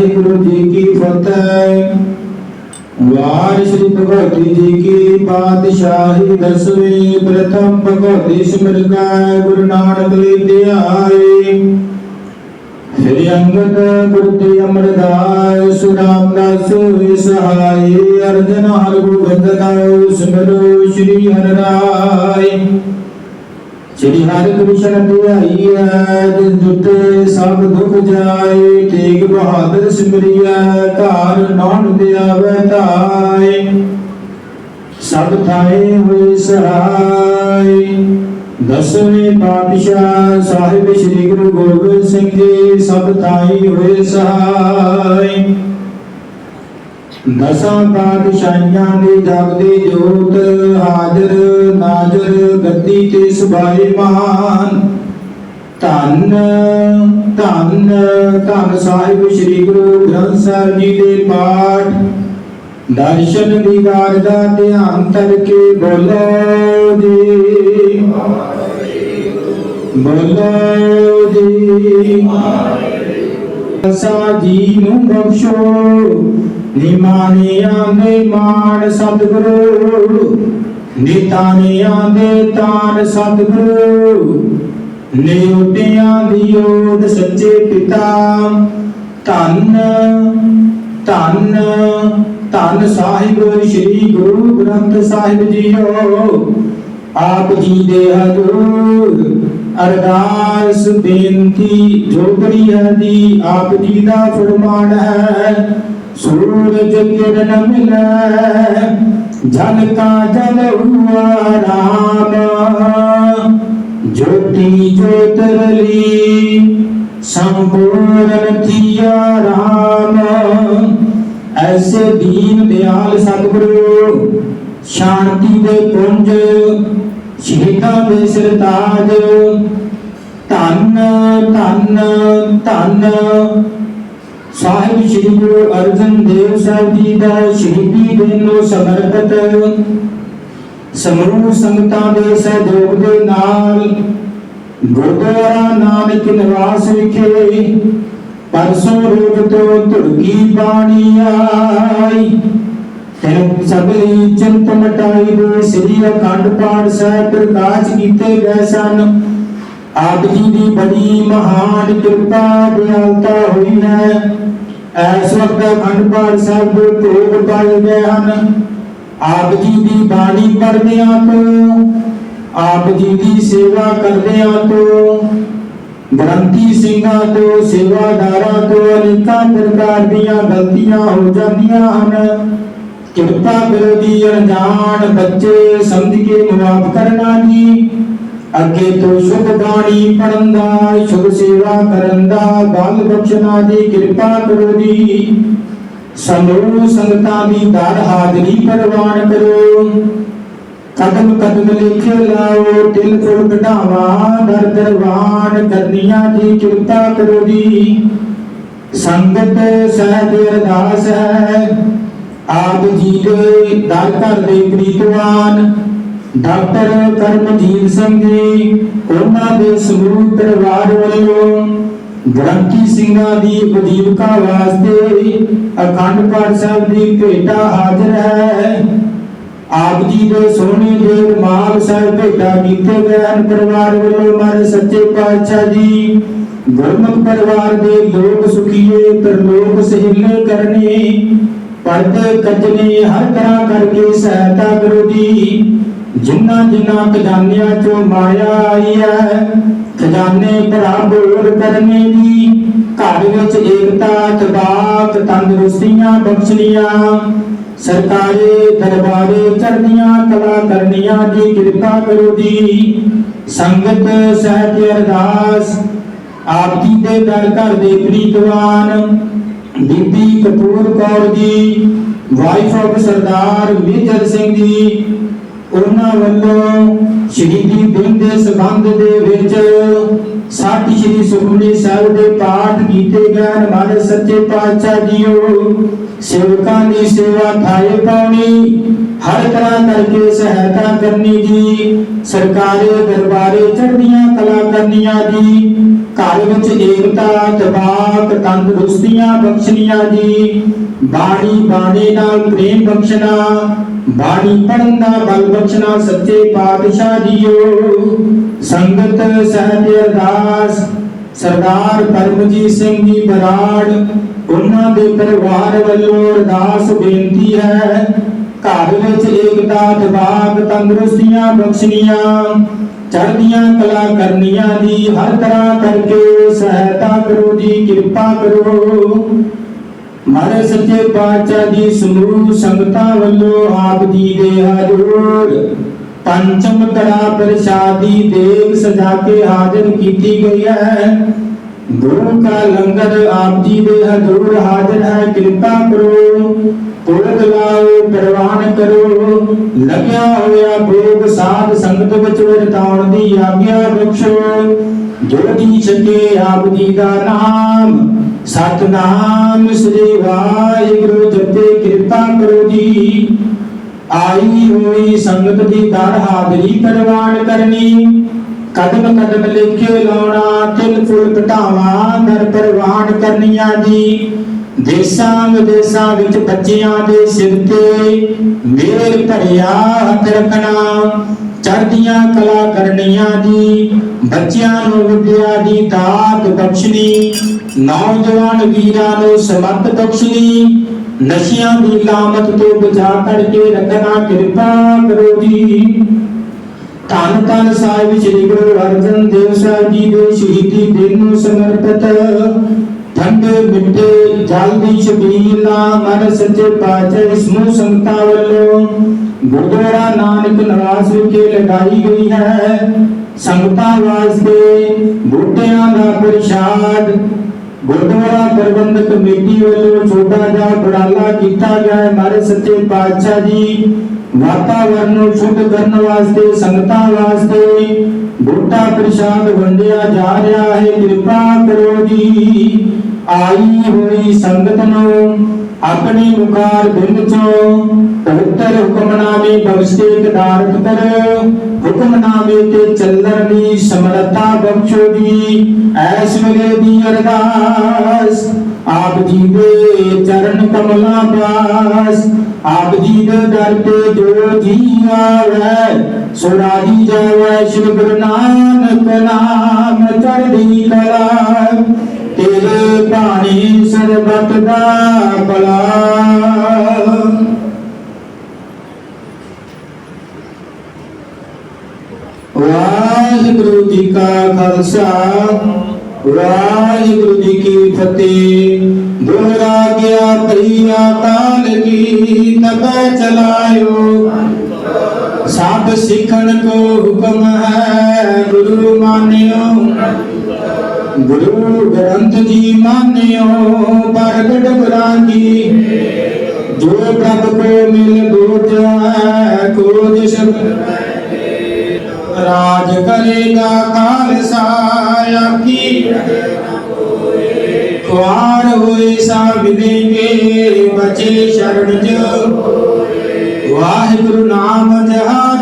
ਵਾਹਿਗੁਰੂ ਜੀ ਕੀ ਫਤਿਹ। ਵਾਰ ਸ੍ਰੀ ਭਗਵਤੀ ਜੀ ਕੀ ਪਾਤਸ਼ਾਹੀ ਦਸਵੀਂ ਪ੍ਰਥਮ ਭਗਵਤੀ ਸਿਮਰਨਾ ਗੁਰੂ ਨਾਨਕ ਲਈ ਸ੍ਰੀ ਅੰਗਦ ਗੁਰੂ ਤੇ ਅਮਰਦਾਸ ਸੁਰਾਮਦਾਸ ਸਹਾਈ ਅਰਜਨ ਹਰ ਗੋਬਿੰਦ ਦਾਉ ਸਿਮਰੋ ਸ੍ਰੀ ਹਰਿ ਰਾਏ। ਸ੍ਰੀ ਹਰਿ ਕ੍ਰਿਸ਼ਨ ਧਿਆਈ ਹੈ, ਜਿਸ ਦੁਤੇ ਸਭ ਦੁਖ ਜਾਏ, ਤੇਗ ਬਹਾਦਰ ਸਿਮਰਿਆ ਧਾਰ ਨਾਮ ਦੇ ਧਾਏ ਸਭ ਥਾਏ ਹੋਏ ਸਹਾਈ ਦਸਵੇਂ ਪਾਤਸ਼ਾਹ ਸਾਹਿਬ ਸ੍ਰੀ ਗੁਰੂ ਗੋਬਿੰਦ ਸਿੰਘ ਜੀ, ਸਭ ਥਾਈ ਹੋਏ ਸਹਾਈ ਦਸਾਂ ਪਾਤਸ਼ਾਹੀਆਂ ਦੇ ਜਗਦੇ ਜੋਤ, ਹਾਜ਼ਰ, ਨਾਜ਼ਰ, ਗੱਦੀ ਤੇ ਸਬਾਏ ਮਾਨ। ਧੰਨ ਧੰਨ ਧੰਨ ਸਾਹਿਬ ਸ੍ਰੀ ਗੁਰੂ ਗ੍ਰੰਥ ਸਾਹਿਬ ਜੀ ਦੇ ਪਾਠ। ਦਰਸ਼ਨ ਦੀਦਾਰ ਦਾ ਧਿਆਨ ਕਰਕੇ ਬੋਲੋ ਜੀ। ਬੋਲੋ ਜੀ। ਸਾ ਜੀ ਨੂੰ ਬਖਸ਼ੋ। ਨਿਮਾਨਿਆਂ ਦੇ ਮਾਣ ਸਤਿਗੁਰੂ, ਨਿਤਾਨਿਆਂ ਦੇ ਤਾਨ ਸਤਿਗੁਰੂ, ਨਿਉਟਿਆਂ ਦੀ ਓਟ ਸੱਚੇ ਪਿਤਾ, ਧੰਨ ਧੰਨ ਧੰਨ ਸਾਹਿਬ ਸ੍ਰੀ ਗੁਰੂ ਗ੍ਰੰਥ ਸਾਹਿਬ ਜੀਓ, ਆਪ ਜੀ ਦੇ ਹਜ਼ੂਰ, ਅਰਦਾਸ ਬੇਨਤੀ ਜੋਗੜੀ ਹੈ ਦੀ ਆਪ ਜੀ ਦਾ ਫਰਮਾਨ ਹੈ ਸੂਰਜ ਕਿਰਨ ਮਿਲੈ ਝਲਕਾ ਜਲ ਹੁਆ ਰਾਮ। ਜੋਤੀ ਜੋਤ ਰਲੀ, ਸੰਪੂਰਨ ਥੀਆ ਰਾਮ। ਐਸੇ ਦੀਨ ਦਿਆਲ ਸਤਿਗੁਰੂ, ਸ਼ਾਂਤੀ ਦੇ ਪੁੰਜ, ਸ਼ਹੀਦਾਂ ਦੇ ਸਰਤਾਜ। ਧੰਨ ਧੰਨ ਧੰਨ ਸਾਹਿਬ ਸ੍ਰੀ ਗੁਰੂ ਅਰਜਨ ਦੇਵ ਸਾਹਿਬ ਜੀ ਦਾ ਸ਼ਹੀਦੀ ਦਿਨ ਨੂੰ ਸਮਰਪਿਤ ਸਮੂਹ ਸੰਗਤਾਂ ਦੇ ਸਹਿਯੋਗ ਦੇ ਨਾਲ ਗੁਰਦੁਆਰਾ ਨਾਨਕ ਨਿਵਾਸ ਵਿਖੇ ਪਰਸੋਂ ਰੋਜ਼ ਤੋਂ ਧੁਰਕੀ ਬਾਣੀ ਆਈ। ਤੈਨੂੰ ਸਭਲੀ ਚਿੰਤ ਮਟਾਈ ਦੇ ਸ੍ਰੀ ਅਖੰਡ ਪਾਠ ਸਾਹਿਬ ਪ੍ਰਕਾਸ਼ ਕੀਤੇ ਗਏ ਸਨ। ਆਪ ਜੀ ਦੀ ਬੜੀ ਮਹਾਨ ਕਿਰਪਾ ਦਿਆਲਤਾ ਹੋਈ ਹੈ। ਐਸ ਵਕਤ ਅਖੰਡ ਪਾਠ ਭੋਗ ਪਾਏ ਗਏ ਹਨ। ਆਪ ਜੀ ਦੀ ਬਾਣੀ ਪੜ੍ਹਦਿਆਂ ਤੋਂ ਆਪ ਜੀ ਦੀ ਸੇਵਾ ਕਰਦਿਆਂ ਤੋਂ, ਗ੍ਰੰਥੀ ਸਿੰਘਾਂ ਤੋਂ, ਸੇਵਾਦਾਰਾਂ ਤੋਂ ਅਨੇਕਾਂ ਪ੍ਰਕਾਰ ਦੀਆਂ ਗਲਤੀਆਂ ਹੋ ਜਾਂਦੀਆਂ ਹਨ। ਕਿਰਪਾ ਕਰੋ ਦੀ ਅਣਜਾਣ ਬੱਚੇ ਸਮਝ ਕੇ ਮੁਆਫ਼ ਕਰਨਾ ਜੀ। ਅੱਗੇ ਤੋਂ ਸ਼ੁਭ ਬਾਣੀ ਪੜਨ ਦਾ ਸ਼ੁਭ ਸੇਵਾ ਕਰਨ ਦਾ ਬਲ ਬਖਸ਼ਣਾ ਦੀ ਕਿਰਪਾ ਕਰੋ ਜੀ। ਸਮੂਹ ਸੰਗਤਾਂ ਦੀ ਦਰ ਹਾਜ਼ਰੀ ਪ੍ਰਵਾਨ ਕਰੋ। ਕਦਮ ਕਦਮ ਲਿਖੇ ਲਾਓ ਦਿਲ ਫੁੱਲ ਕਢਾਵਾ, ਦਰ ਦਰਵਾਨ ਕਰਨੀਆਂ ਦੀ ਕਿਰਪਾ ਕਰੋ ਜੀ। ਸੰਗਤ ਸਹਿਜ ਅਰਦਾਸ ਹੈ, ਆਪ ਜੀ ਦੇ ਦਰ ਘਰ ਦੇ ਪ੍ਰੀਤਵਾਨ ਡਾਕਟਰ ਕਰਮਜੀਤ ਸਿੰਘ ਜੀ, ਉਹਨਾਂ ਦੇ ਸਮੂਹ ਪਰਿਵਾਰ ਵੱਲੋਂ ਗ੍ਰੰਥੀ ਸਿੰਘਾਂ ਦੀ ਉਜੀਵਕਾ ਵਾਸਤੇ ਅਖੰਡ ਪਾਠ ਸਾਹਿਬ ਦੀ ਭੇਟਾ ਹਾਜ਼ਰ ਹੈ। ਆਪ ਜੀ ਦੇ ਸੋਹਣੇ ਦੇ ਮਾਲ ਸਾਹਿਬ ਭੇਟਾ ਕੀਤੇ ਗਏ ਹਨ। ਪਰਿਵਾਰ ਵੱਲੋਂ ਮਾਰੇ ਸੱਚੇ ਪਾਤਸ਼ਾਹ ਜੀ, ਗੁਰਮੁਖ ਪਰਿਵਾਰ ਦੇ ਲੋਕ ਸੁਖੀਏ, ਤਰਲੋਕ ਸਹਿਲੇ ਕਰਨੇ, ਪਰਦੇ ਕੱਜਨੇ, ਹਰ ਤਰ੍ਹਾਂ ਕਰਕੇ ਸਹਾਇਤਾ ਕਰੋ ਜੀ। ਜਿਨ੍ਹਾਂ ਜਿਨ੍ਹਾਂ ਖਜ਼ਾਨਿਆਂ ਚੋਂ ਮਾਇਆ ਆਈ ਹੈ, ਖਜ਼ਾਨੇ ਭਰਾ ਬੋਲ ਕਰਨੇ ਦੀ, ਘਰ ਵਿੱਚ ਏਕਤਾ, ਤਬਾਕ, ਤੰਦਰੁਸਤੀਆਂ ਬਖਸ਼ਣੀਆਂ, ਸਰਕਾਰੇ ਦਰਬਾਰੇ ਚੜ੍ਹਦੀਆਂ ਕਲਾ ਕਰਨੀਆਂ ਦੀ ਕਿਰਪਾ ਕਰੋ ਜੀ ਸੰਗਤ ਸਹਿਤ ਅਰਦਾਸ ਆਪ ਜੀ ਦੇ ਦਰ ਘਰ ਦੇ ਪ੍ਰੀਤਵਾਨ Bibi Kapoor Kaur ji wife of Sardar Major Singh ji ਉਹਨਾਂ ਵੱਲੋਂ ਸ਼ਹੀਦੀ ਦਿਨ ਦੇ ਸਬੰਧ ਦੇ ਵਿੱਚ ਸਾਡੀ ਸ਼੍ਰੀ ਸੁਖਮਨੀ ਸਾਹਿਬ ਦੇ ਪਾਠ ਕੀਤੇ ਗਏ ਹਨ। ਸੱਚੇ ਪਾਤਸ਼ਾਹ ਜੀਓ। ਸੇਵਕਾਂ ਦੀ ਸੇਵਾ ਥਾਏ ਪਾਉਣੀ, ਹਰ ਤਰ੍ਹਾਂ ਕਰਕੇ ਸਹਾਇਤਾ ਕਰਨੀ ਜੀ। ਸਰਕਾਰੇ ਦਰਬਾਰੇ ਚੜ੍ਹਦੀਆਂ ਕਲਾ ਕਰਨੀਆਂ ਜੀ। ਘਰ ਵਿੱਚ ਏਕਤਾ, ਤਬਾਕ ਤੰਦਰੁਸਤੀਆਂ ਬਖਸ਼ਣੀਆਂ ਜੀ। ਬਾਣੀ ਬਾਣੀ ਨਾਲ ਪ੍ਰੇਮ ਬਖਸ਼ਣਾ ਬਾਣੀ ਪੜਨ ਦਾ ਬਲ ਬਖਸ਼ਣਾ, ਸੱਚੇ ਪਾਤਸ਼ਾਹ ਜੀਓ। ਸੰਗਤ ਸਹਿਜ ਅਰਦਾਸ, ਸਰਦਾਰ ਪਰਮਜੀਤ ਸਿੰਘ ਜੀ ਬਰਾੜ, ਉਹਨਾਂ ਦੇ ਪਰਿਵਾਰ ਵੱਲੋਂ ਅਰਦਾਸ ਬੇਨਤੀ ਹੈ। ਘਰ ਵਿੱਚ ਏਕਤਾ ਦਿਮਾਗ ਤੰਦਰੁਸਤੀਆਂ ਬਖਸ਼ਣੀਆਂ, ਚੜ੍ਹਦੀਆਂ ਕਲਾ ਕਰਨੀਆਂ ਦੀ ਹਰ ਤਰ੍ਹਾਂ ਕਰਕੇ ਸਹਾਇਤਾ ਕਰੋ ਜੀ, ਕਿਰਪਾ ਕਰੋ। ਮਾਰੇ ਸੱਚੇ ਪਾਤਸ਼ਾਹ ਜੀ ਸਮੂਹ ਸੰਗਤਾਂ ਵੱਲੋਂ ਆਪ ਜੀ ਦੇ ਹਜ਼ੂਰ। ਪੰਚਮ ਕੜਾ ਪ੍ਰਸ਼ਾਦੀ ਦੇਗ ਸਜਾ ਕੇ ਹਾਜ਼ਰ ਕੀਤੀ ਗਈ ਹੈ। ਗੁਰੂ ਕਾ ਲੰਗਰ ਆਪ ਜੀ ਦੇ ਹਜ਼ੂਰ ਹਾਜ਼ਰ ਹੈ। ਕਿਰਪਾ ਕਰੋ ਪੁਰਖ ਲਾਓ, ਪ੍ਰਵਾਨ ਕਰੋ। ਲੱਗਿਆ ਹੋਇਆ ਭੋਗ ਸਾਧ ਸੰਗਤ ਵਿੱਚ ਵਰਤਾਉਣ ਦੀ ਆਗਿਆ ਬਖਸ਼ੋ। ਜੋ ਜੀ ਆਪ ਜੀ ਦਾ ਨਾਮ। ਸਤਨਾਮ ਸ੍ਰੀ ਵਾਹਿਗੁਰੂ, ਜਪੇ ਕਿਰਪਾ ਕਰੋ ਜੀ। ਆਈ ਹੋਈ ਸੰਗਤ ਦੀ ਦਰ ਹਾਜ਼ਰੀ ਪ੍ਰਵਾਨ ਕਰਨੀ। ਕਦਮ ਕਦਮ ਲੇਖੇ ਲਾਉਣਾ, ਤਿਲ ਫੁੱਲ ਘਟਾਵਾ ਦਰ ਪ੍ਰਵਾਨ ਕਰਨੀਆਂ ਜੀ। ਦੇਸਾਂ ਵਿਦੇਸਾਂ ਵਿੱਚ ਬੱਚਿਆਂ ਦੇ ਸਿਰ ਤੇ ਮੇਰ ਭਰਿਆ ਹੱਥ ਰੱਖਣਾ। ਚੜ੍ਹਦੀਆਂ ਕਲਾ ਕਰਨੀਆਂ ਜੀ, ਬੱਚਿਆਂ ਨੂੰ ਵਿਦਿਆ ਦੀ ਦਾਤ ਬਖਸ਼ਣੀ, ਨੌਜਵਾਨ ਵੀਰਾਂ ਨੂੰ ਸਮਰਥ ਬਖਸ਼ਣੀ, ਨਸ਼ਿਆਂ ਦੀ ਲਾਮਤ ਤੋਂ ਬਚਾ ਕਰਕੇ ਰੱਖਣਾ ਕਿਰਪਾ ਕਰੋ ਜੀ। ਧੰਨ ਧੰਨ ਸਾਹਿਬ ਸ੍ਰੀ ਗੁਰੂ ਅਰਜਨ ਦੇਵ ਸਾਹਿਬ ਜੀ ਦੇ ਸ਼ਹੀਦੀ ਦਿਨ ਨੂੰ ਸਮਰਪਿਤ, ਠੰਡੇ ਮਿੱਠੇ ਜਲ ਦੀ ਛਬੀਲਾ ਮਨ ਸੱਚੇ ਪਾਤਸ਼ਾਹ ਸਮੂਹ ਸੰਗਤਾਂ ਵੱਲੋਂ ਗੁਰਦੁਆਰਾ ਨਾਨਕ ਨਿਵਾਸ ਵਿਖੇ ਲਗਾਈ ਗਈ ਹੈ। ਸੰਗਤਾਂ ਵਾਸਤੇ ਬੂਟਿਆਂ ਦਾ ਪ੍ਰਸ਼ਾਦ, ਗੁਰਦੁਆਰਾ ਪ੍ਰਬੰਧਕ ਕਮੇਟੀ ਵੱਲੋਂ ਛੋਟਾ ਜਿਹਾ ਉਪਰਾਲਾ ਕੀਤਾ ਗਿਆ ਹੈ। ਮਾਰੇ ਸੱਚੇ ਪਾਤਸ਼ਾਹ ਜੀ, ਵਾਤਾਵਰਨ ਨੂੰ ਸ਼ੁੱਧ ਕਰਨ ਵਾਸਤੇ, ਸੰਗਤਾਂ ਵਾਸਤੇ ਬੂਟਾ ਪ੍ਰਸ਼ਾਦ ਵੰਡਿਆ ਜਾ ਰਿਹਾ ਹੈ। ਕਿਰਪਾ ਕਰੋ ਜੀ, ਆਈ ਹੋਈ ਸੰਗਤ ਨੂੰ ਆਪਣੀ ਮੁਕਾਰ ਬਿੰਦ ਚੋਂ ਪਵਿੱਤਰ ਹੁਕਮਨਾਮੇ ਬਖਸ਼ੇ ਕਦਾਰਤ ਕਰ ਹੁਕਮਨਾਮੇ ਤੇ ਚੱਲਣ ਦੀ ਸਮਰੱਥਾ ਬਖਸ਼ੋ ਜੀ। ਐਸ ਵੇਲੇ ਦੀ ਅਰਦਾਸ, ਆਪ ਜੀ ਦੇ ਚਰਨ ਕਮਲਾਂ ਪਾਸ ਆਪ ਜੀ ਦੇ ਦਰ ਤੇ ਜੋ ਜੀ ਆਵੇ, ਸੋ ਰਾਜੀ ਜਾਵੇ ਸ਼੍ਰੀ ਗੁਰੂ ਨਾਨਕ ਨਾਮ ਚੜ੍ਹਦੀ ਕਲਾ। ਤੇਰੇ ਬਾਣੀ ਸਰਬਤ ਦਾ ਭਲਾ ਵਾਹਿਗੁਰੂ ਜੀ ਕਾ ਖਾਲਸਾ, ਵਾਹਿਗੁਰੂ ਜੀ ਕੀ ਫਤਿਹ। ਦੋਹਰਾ ਗਿਆ ਭਈਆ ਕਾਲ ਕੀ ਤਬੈ ਚਲਾਇਓ। ਸਭ ਸਿੱਖਣ ਕੋ ਹੁਕਮ ਹੈ, ਗੁਰੂ ਮਾਨਿਓ। ਗੁਰੂ ਗ੍ਰੰਥ ਜੀ ਮਾਨਿਓ, ਪ੍ਰਗਟ ਬਰਾਗੀ ਜੋ ਪ੍ਰਭ ਕੋ ਮਿਲ ਬੋਝਾ ਕੋਜ ਸ਼ਬਦ ਰਾਜ ਕਰੇਗਾ ਖਾਲਸਾ ਆਕੀ ਕੁਆਰ ਹੋਏ ਸਾ ਮਿਲੇਗੇ ਬਚੇ ਸ਼ਰਨ ਜੋ ਵਾਹਿਗੁਰੂ ਨਾਮ ਜਹਾਂ